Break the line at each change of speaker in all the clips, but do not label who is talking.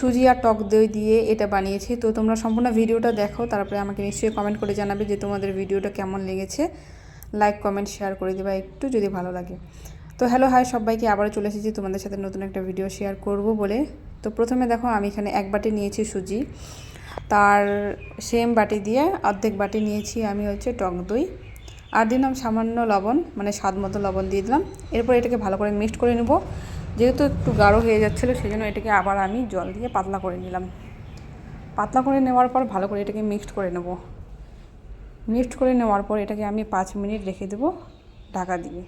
সুজি আর টক দই দিয়ে এটা বানিয়েছি। তো তোমরা সম্পূর্ণ ভিডিওটা দেখো, তারপরে আমাকে নিশ্চয়ই কমেন্ট করে জানাবে যে তোমাদের ভিডিওটা কেমন লেগেছে। লাইক কমেন্ট শেয়ার করে দেবা একটু যদি ভালো লাগে। তো হ্যালো হাই সবাইকে আবারও চলে এসেছি তোমাদের সাথে নতুন একটা ভিডিও শেয়ার করব বলে। তো প্রথমে দেখো, আমি এখানে এক বাটি নিয়েছি সুজি। তার সেম বাটি দিয়ে অর্ধেক বাটি নিয়েছি আমি হচ্ছে টক দই। আর দিলাম সামান্য লবণ মানে স্বাদ মতো লবণ দিয়ে দিলাম। এরপর এটাকে ভালো করে মিক্সড করে নেব। যেহেতু একটু গাঢ় হয়ে যাচ্ছিল সেই জন্য এটাকে আবার আমি জল দিয়ে পাতলা করে নিলাম। পাতলা করে নেওয়ার পর ভালো করে এটাকে মিক্সড করে নেব। মিক্সড করে নেওয়ার পর এটাকে আমি পাঁচ মিনিট রেখে দেবো ঢাকা দিয়ে।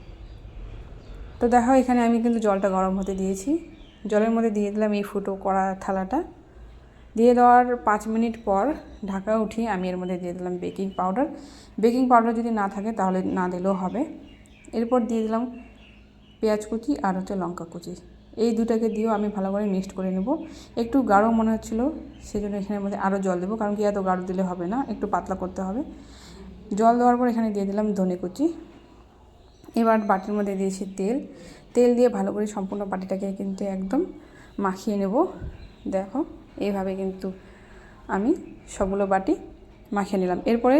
তো দেখো, এখানে আমি কিন্তু জলটা গরম হতে দিয়েছি। জলের মধ্যে দিয়ে দিলাম এই ফুটো করা থালাটা। দিয়ে দেওয়ার পাঁচ মিনিট পর ঢাকা উঠিয়ে আমি এর মধ্যে দিয়ে দিলাম বেকিং পাউডার। বেকিং পাউডার যদি না থাকে, তাহলে না দিলেও হবে। এরপর দিয়ে দিলাম পেঁয়াজ কুচি আর হচ্ছে লঙ্কা কুচি। এই দুটাকে দিয়েও আমি ভালো করে মিক্সড করে নেব। একটু গাঢ় মনে হচ্ছিল সেই জন্য এখানের মধ্যে আরও জল দেবো, কারণ কি এত গাঢ় দিলে হবে না, একটু পাতলা করতে হবে। জল দেওয়ার পর এখানে দিয়ে দিলাম ধনে কুচি। এবার বাটির মধ্যে দিয়েছি তেল। তেল দিয়ে ভালো করে সম্পূর্ণ বাটিটাকে কিন্তু একদম মাখিয়ে নেব। দেখো, এইভাবে কিন্তু আমি সবগুলো বাটি মাখিয়ে নিলাম। এরপরে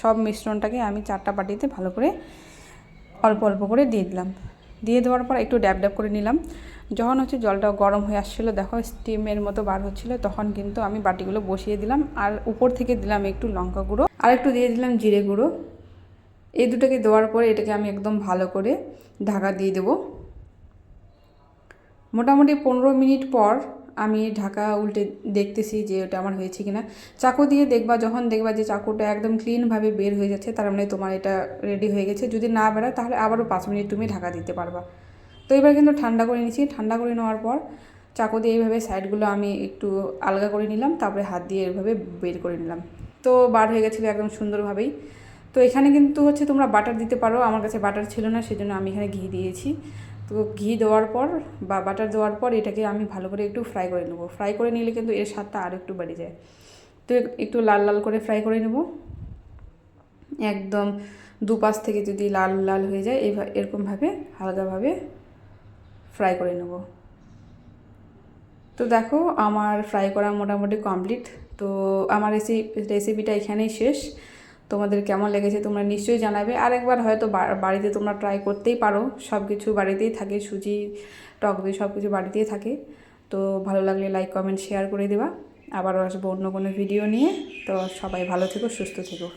সব মিশ্রণটাকে আমি চারটা বাটিতে ভালো করে অল্প অল্প করে দিয়ে দিলাম। দিয়ে দেওয়ার পর একটু ড্যাব ড্যাব করে নিলাম। যখন হচ্ছে জলটা গরম হয়ে আসছিল, দেখো স্টিমের মতো বার হচ্ছিল, তখন কিন্তু আমি বাটিগুলো বসিয়ে দিলাম আর উপর থেকে দিলাম একটু লঙ্কা গুঁড়ো আর একটু দিয়ে দিলাম জিরে গুঁড়ো। এই দুটোকে দেওয়ার পরে এটাকে আমি একদম ভালো করে ঢাকা দিয়ে দেবো। মোটামুটি পনেরো মিনিট পর আমি ঢাকা উল্টে দেখতেছি যে ওটা আমার হয়েছে কিনা। চাকু দিয়ে দেখবা, যখন দেখবা যে চাকুটা একদম ক্লিনভাবে বের হয়ে যাচ্ছে, তার মানে তোমার এটা রেডি হয়ে গেছে। যদি না বেরোয় তাহলে আবারও পাঁচ মিনিট তুমি ঢাকা দিতে পারবা। তো এবার কিন্তু ঠান্ডা করে নিয়েছি। ঠান্ডা করে নেওয়ার পর চাকু দিয়ে এইভাবে সাইডগুলো আমি একটু আলগা করে নিলাম, তারপরে হাত দিয়ে এইভাবে বের করে নিলাম। তো বার হয়ে গেছিল একদম সুন্দরভাবেই। তো এখানে কিন্তু হচ্ছে তোমরা বাটার দিতে পারো, আমার কাছে বাটার ছিল না, সেজন্য আমি এখানে ঘি দিয়েছি। তো ঘি দেওয়ার পর বা বাটার দেওয়ার পর এটাকে আমি ভালো করে একটু ফ্রাই করে নেব। ফ্রাই করে নিলে কিন্তু এর স্বাদটা আরও একটু বেড়ে যায়। তো একটু লাল লাল করে ফ্রাই করে নেব। একদম দুপাশ থেকে যদি লাল লাল হয়ে যায় এইভাবে এরকমভাবে হালকাভাবে ফ্রাই করে নেব। তো দেখো আমার ফ্রাই করা মোটামুটি কমপ্লিট তো আমার রেসি রেসিপিটা এখানেই শেষ। তোমাদের কেমন লেগেছে তোমরা নিশ্চয়ই জানাবে। আরেকবার হয়তো বাড়িতে তোমরা ট্রাই করতেই পারো। সব কিছু বাড়িতেই থাকে, সুজি, টক দই সব কিছু বাড়িতেই থাকে। তো ভালো লাগলে লাইক কমেন্ট শেয়ার করে দেবা। আবারও আসব অন্য কোনো ভিডিও নিয়ে। তো সবাই ভালো থেকো, সুস্থ থেকো।